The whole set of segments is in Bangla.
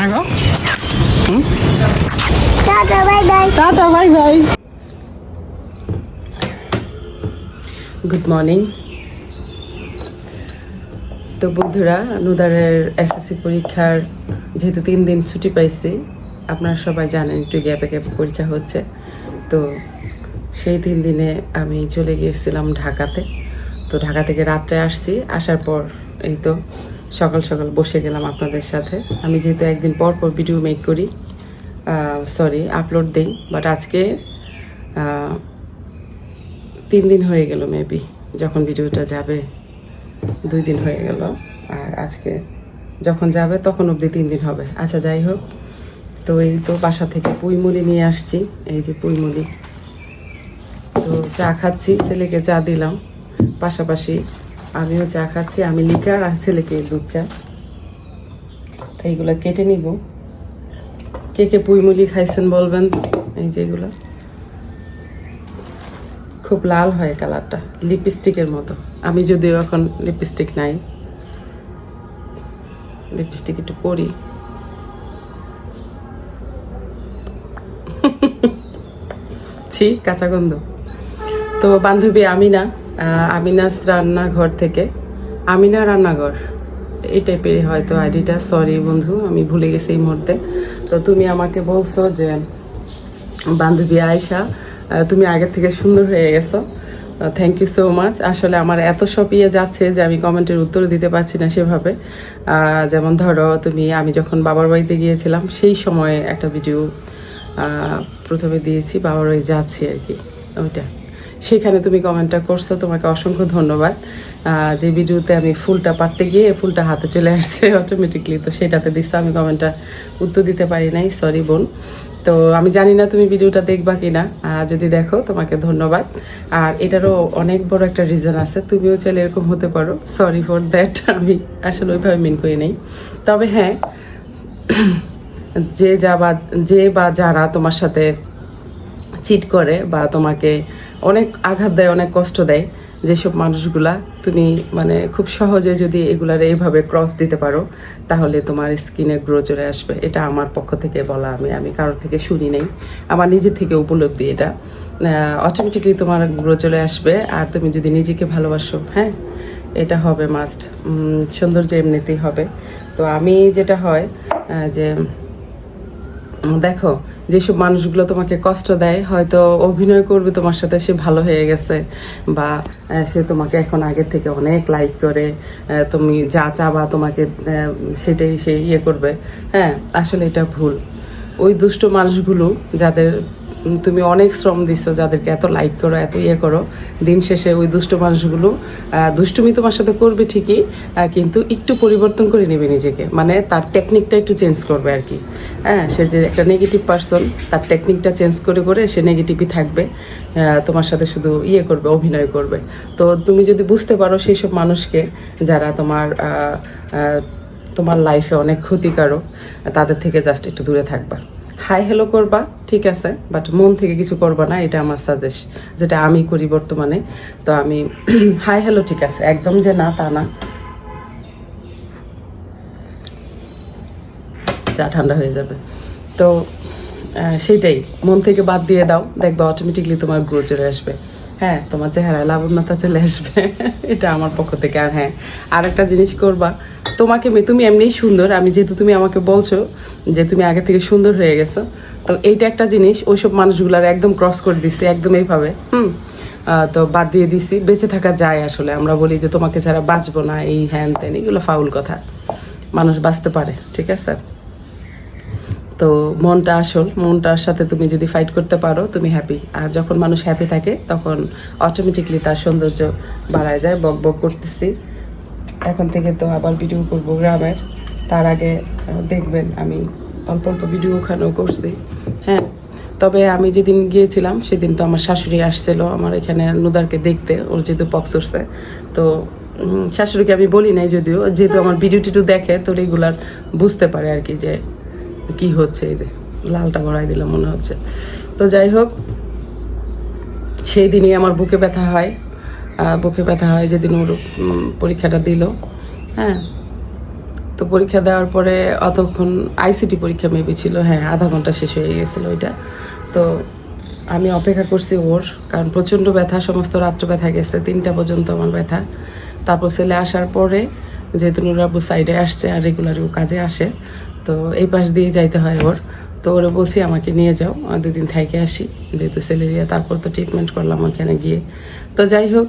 না গো? Tata bye bye. Tata bye bye. Good morning তো বন্ধুরা নুদারের এসএসসি পরীক্ষার যেহেতু তিন দিন ছুটি পাইছি আপনারা সবাই জানেন একটু গ্যাপে গ্যাপে পরীক্ষা হচ্ছে। তো সেই তিন দিনে আমি চলে গিয়েছিলাম ঢাকাতে। তো ঢাকা থেকে রাত্রে আসছি আসার পর এই তো সকাল সকাল বসে গেলাম আপনাদের সাথে। আমি যেহেতু একদিন পর পর ভিডিও মেক করি সরি আপলোড দেই বাট আজকে তিন দিন হয়ে গেল মেবি যখন ভিডিওটা যাবে, দুই দিন হয়ে গেল। আর আজকে যখন যাবে, তখন অবধি তিন দিন হবে। আচ্ছা যাই হোক, তো এই তো বাসা থেকে পুইমুড়ি নিয়ে আসছি, এই যে পুইমুড়ি তো চা খাচ্ছি, ছেলেকে চা দিলাম, পাশাপাশি আমিও চা খাচ্ছি আমি লিকার আর ছেলেকে দুধ চা। তো এইগুলো কেটে নিব। কে কে পুইমুলি খাইছেন বলবেন? এই যেগুলো খুব লাল হয় কালারটা লিপস্টিকের মতো। আমি যদিও এখন লিপস্টিক নাই। লিপস্টিক একটু পরি। ছি কাঁচা গন্ধ। তো বান্ধবী আমিনা আহ, আমিনাস রান্নাঘর থেকে। আমিনা রান্নাঘর। এই টাইপের হয়তো আইডিটা সরি বন্ধু, আমি ভুলে গেছি এই মুহূর্তে। তো তুমি আমাকে বলছো যে, বান্ধবী আয়সা তুমি আগের থেকে সুন্দর হয়ে গেছো। থ্যাংক ইউ সো মাচ আসলে আমার এত সব ইয়ে যাচ্ছে যে আমি কমেন্টের উত্তর দিতে পারছি না সেভাবে। যেমন ধরো তুমি, আমি যখন বাবার বাড়িতে গিয়েছিলাম, সেই সময়ে একটা ভিডিও প্রথমে দিয়েছি, বাবার বাড়ি যাচ্ছি আর কি। ওইটা। সেখানে তুমি কমেন্টটা করছ তোমাকে অসংখ্য ধন্যবাদ। যে ভিডিওতে আমি ফুলটা পাততে গিয়ে ফুলটা হাতে চলে আসছে অটোমেটিকলি তো সেটাতে দিচ্ছ আমি কমেন্টটা উত্তর দিতে পারি নাই সরি বোন। তো আমি জানি না তুমি ভিডিওটা দেখবা কিনা আহ, যদি দেখো তোমাকে ধন্যবাদ। আর এটারও অনেক বড় একটা রিজন আছে তুমিও চাইলে এরকম হতে পারো সরি ফর দ্যাট আমি আসলে ওইভাবে মিন করে নেই। তবে হ্যাঁ যে যা বা যে বা যারা তোমার সাথে চিট করে বা তোমাকে অনেক আঘাত দেয়, অনেক কষ্ট দেয় যেসব মানুষগুলা। তুমি মানে খুব সহজে যদি এগুলার এইভাবে ক্রস দিতে পারো, তাহলে তোমার স্কিনে গ্রো চলে আসবে। এটা আমার পক্ষ থেকে বলা আমি আমি কারোর থেকে শুনি নাই। আমার নিজে থেকে উপলব্ধি এটা। অটোমেটিকলি তোমার গ্রো চলে আসবে। আর তুমি যদি নিজেকে ভালোবাসো হ্যাঁ এটা হবে মাস্ট সৌন্দর্য এমনিতেই হবে। তো আমি যেটা হয় যে দেখো, যেসব মানুষগুলো তোমাকে কষ্ট দেয়, হয়তো অভিনয় করবে তোমার সাথে, সে ভালো হয়ে গেছে। বা সে তোমাকে এখন আগের থেকে অনেক লাইক করে তুমি যা চাবা তোমাকে সেটাই সে ইয়ে করবে। হ্যাঁ আসলে এটা ভুল। ওই দুষ্ট মানুষগুলো, যাদের তুমি অনেক শ্রম দিছো যাদেরকে এত লাইক করো, এত ইয়ে করো। দিন শেষে ওই দুষ্ট মানুষগুলো দুষ্টুমি তোমার সাথে করবে ঠিকই কিন্তু একটু পরিবর্তন করে নেবে নিজেকে। মানে তার টেকনিকটা একটু চেঞ্জ করবে আর কি। হ্যাঁ সে যে একটা নেগেটিভ পার্সন তার টেকনিকটা চেঞ্জ করে করে সে নেগেটিভই থাকবে তোমার সাথে শুধু ইয়ে করবে, অভিনয় করবে। তো তুমি যদি বুঝতে পারো সেই সব মানুষকে যারা তোমার তোমার লাইফে অনেক ক্ষতিকারক, তাদের থেকে জাস্ট একটু দূরে থাকবা। হাই হ্যালো করবা ঠিক আছে বাট মন থেকে কিছু করবা না এটা আমার সাজেস্ট যেটা আমি করি বর্তমানে। তো আমি হাই হ্যালো ঠিক আছে একদম যে না তা না। চা ঠান্ডা হয়ে যাবে। তো আহ, সেইটাই মন থেকে বাদ দিয়ে দাও দেখবা অটোমেটিকলি তোমার গ্রো চলে আসবে। হ্যাঁ তোমার চেহারায় লাবণ্যতা চলে আসবে। এটা আমার পক্ষ থেকে। আর হ্যাঁ আর একটা জিনিস করবা। তোমাকে তুমি এমনিই সুন্দর। আমি যেহেতু তুমি আমাকে বলছো যে তুমি আগে থেকে সুন্দর হয়ে গেছো, তো এইটা একটা জিনিস। ওইসব মানুষগুলার একদম ক্রস করে দিচ্ছে একদম এইভাবে। হুম তো বাদ দিয়ে দিছি। বেঁচে থাকা যায় আসলে। আমরা বলি যে তোমাকে ছাড়া বাঁচবো না। এই হ্যান ত্যান, এগুলো ফাউল কথা। মানুষ বাঁচতে পারে, ঠিক আছে? তো মনটা আসল, মনটার সাথে তুমি যদি ফাইট করতে পারো, তুমি হ্যাপি আর যখন মানুষ হ্যাপি থাকে, তখন অটোমেটিকলি তার সৌন্দর্য বাড়ায় যায়, বক বক করতেছি। এখন থেকে তো আবার ভিডিও করব গ্রামের। তার আগে দেখবেন আমি অল্প অল্প ভিডিও ওখানেও করছি। হ্যাঁ তবে আমি যেদিন গিয়েছিলাম, সেদিন তো আমার শাশুড়ি আসছিল, আমার এখানে নুদারকে দেখতে। ওর যেহেতু পক্স উঠছে। তো শাশুড়িকে আমি বলি নাই যদিও, যেহেতু আমার ভিডিও টিডিও দেখে, তো রেগুলার বুঝতে পারে আর কি যে কি হচ্ছে এই যে? লালটা ভরাই দিলাম মনে হচ্ছে। তো যাই হোক সেই দিনই আমার বুকে ব্যথা হয়। বুকে ব্যথা হয় যেদিন ওর পরীক্ষাটা দিল। হ্যাঁ। তো পরীক্ষা দেওয়ার পরে অতক্ষণ আইসিটি পরীক্ষা মেবি ছিল। হ্যাঁ আধা ঘণ্টা শেষ হয়ে গেছিল ওইটা। তো আমি অপেক্ষা করছি ওর, কারণ প্রচণ্ড ব্যথা, সমস্ত রাত্র ব্যথা গেছে। তিনটা পর্যন্ত আমার ব্যথা। তারপর ছেলে আসার পরে যেহেতু নুরাবু সাইডে আসছে আর রেগুলারই ও কাজে আসে তো এই পাশ দিয়ে যাইতে হয় ওর। তো ওরা বলছি, আমাকে নিয়ে যাও দুদিন থেকে আসি। যেহেতু সেলেরিয়া, তারপর তো ট্রিটমেন্ট করলাম ওখানে গিয়ে। তো যাই হোক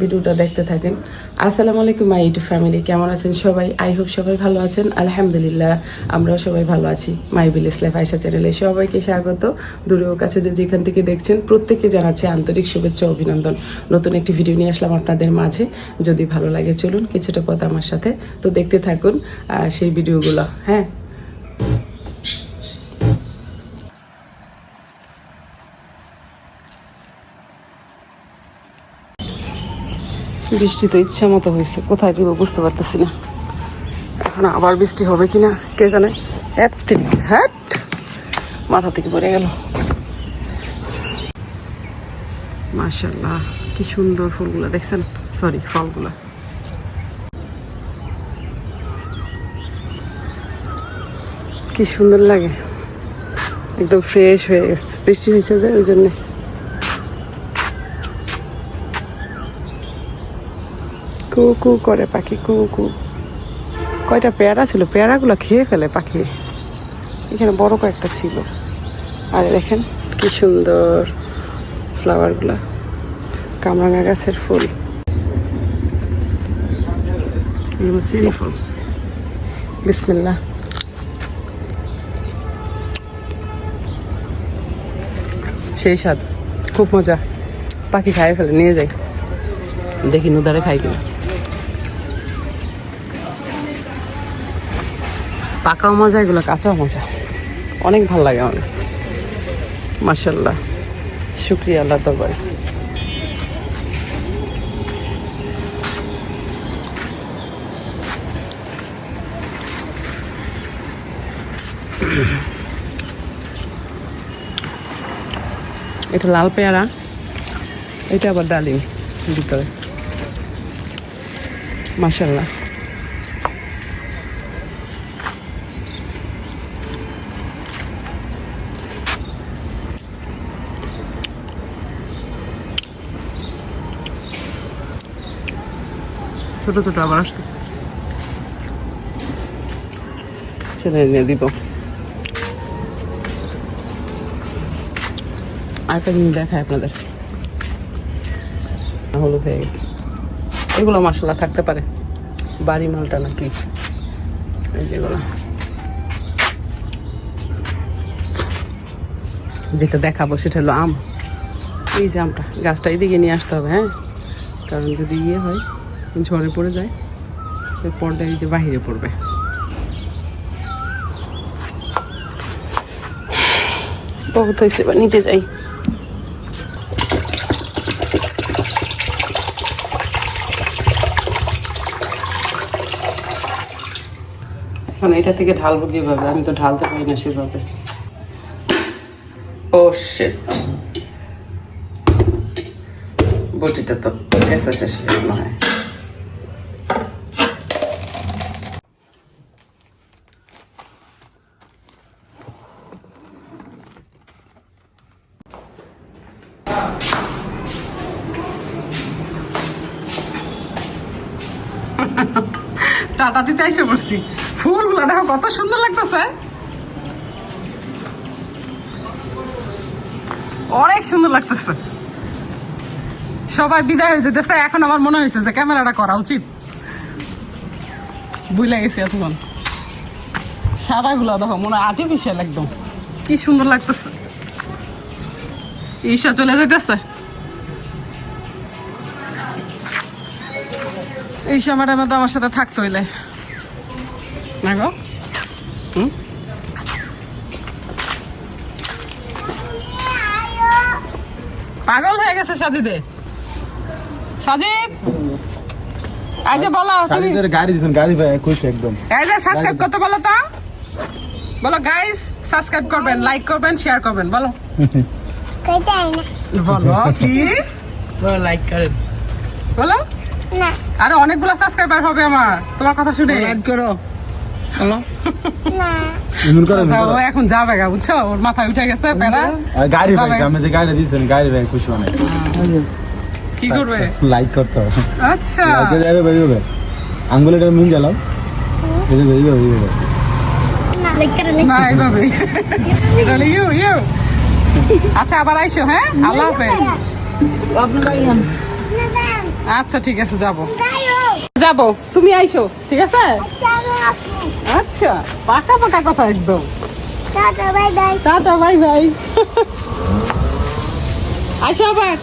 ভিডিওটা দেখতে থাকেন। আসসালামু আলাইকুম, মাই ইউটিউব ফ্যামিলি। কেমন আছেন সবাই? আই হোপ সবাই ভালো আছেন। আলহামদুলিল্লাহ, আমরাও সবাই ভালো আছি। মাই বিলেস লাইফ আয়সা চ্যানেলে সবাইকে স্বাগত। দূরেও কাছে যে যেখান থেকে দেখছেন, প্রত্যেককে জানাচ্ছি আন্তরিক শুভেচ্ছা অভিনন্দন। নতুন একটি ভিডিও নিয়ে আসলাম আপনাদের মাঝে। যদি ভালো লাগে, চলুন কিছুটা পথ আমার সাথে। তো দেখতে থাকুন সেই ভিডিওগুলো হ্যাঁ? বৃষ্টি তো ইচ্ছা মতো হয়েছে। কোথায় দিব বুঝতে পারতেছি না। এখন আবার বৃষ্টি হবে কিনা, কে জানে? হ্যাট হ্যাট, মাথা থেকে পড়ে গেল। মাশাল্লাহ কি সুন্দর ফুলগুলো, দেখছেন? সরি ফলগুলো। কি সুন্দর লাগে। একদম ফ্রেশ হয়ে গেছে। বৃষ্টি হয়েছে যে ওই জন্যে। কু কু করে পাখি কু কু। কয়টা পেয়ারা ছিল? পেয়ারাগুলো খেয়ে ফেলে পাখি। এখানে বড় কয়েকটা ছিল। আর দেখেন কি সুন্দর ফ্লাওয়ারগুলো। কামরাঙা গাছের ফুল। চিনি ফুল? বিসমিল্লা সেই স্বাদ। খুব মজা। পাখি খাই ফেলে নিয়ে যাই। দেখি নুদারে খাই কিনা। পাকাও মজা, এগুলো কাঁচাও মজা। অনেক ভালো লাগে আমার কাছে। মার্শাল্লাহ শুক্রিয়া আল্লাহ দরবারে। এটা লাল পেয়ারা, এটা আবার ডালিম ভিতরে। মাশাল্লাহ ছোট ছোট আবার আসতেছে। ছেলে এনে দিব। আরেকটা জিনিস দেখায় আপনাদের। হলুদ হয়ে গেছে। এগুলো মশলা থাকতে পারে। বাড়ি মালটা নাকি? এই যেগুলো যেটা দেখাবো সেটা হলো আম। এই যে আমটা, গাছটা এদিকে নিয়ে আসতে হবে হ্যাঁ? কারণ যদি ইয়ে হয় ঝড়ে পড়ে যায় তো পরটা এই যে বাহিরে পড়বে। বহুত হয়েছে এবার নিচে যাই। এখন এটা থেকে ঢালবো কীভাবে? আমি তো ঢালতে পারি না সেভাবে। ও শিট বটিটা তো এসে শেষ হয়ে গেল। হয় টাটা দিতে এসে বসছি ফুলগুলো দেখো কত সুন্দর লাগতেছে। অনেক সুন্দর লাগতেছে। সবাই বিদায় হয়ে যেতেছে এখন আমার মনে হয়েছে যে ক্যামেরাটা করা উচিত। বুঝলে গেছি এতক্ষণ। সাদাগুলো দেখো, মনে আর্টিফিশিয়াল একদম। কি সুন্দর লাগতেছে। ঈশা চলে যেতেছে এই সময়টার মধ্যে আমার সাথে থাকতে হইলে। না গো? হুম? পাগল হয়ে গেছে সাজিদে। সাজিদ! যে বলো তুমি গাড়ি দিছেন গাড়ি ভাই খুশি একদম। এই যে সাবস্ক্রাইব করতে বলো তো? বলো গাইস সাবস্ক্রাইব করবেন লাইক করবেন শেয়ার করবেন বলো। বলো প্লিজ লাইক করেন। বলো। না। আরে অনেকগুলো সাবস্ক্রাইবার হবে আমার। তোমার কথা শুনে। লাইক করো। হ্যালো এখন যাবে গা বুঝছ? ওর মাথায় উঠে গেছে প্যারা। গাড়ি। পাইছে আমি যে গাড়ি দিয়েছেন গাড়ি ভাই খুশি অনেক। কি করবে? লাইক করতে হবে। আচ্ছা। লাইকে যাবে ভাই হবে আঙ্গুলে মিন জ্বালাও। এই ভাই ভাই ভাই আচ্ছা আবার আইসো হ্যাঁ? আল্লাহ হাফেজ। আচ্ছা ঠিক আছে যাব। যাব। তুমি আইসো ঠিক আছে? আচ্ছা পাকা পাকা কথা একদম। Tata bye bye. Tata bye bye. আইসো আবার।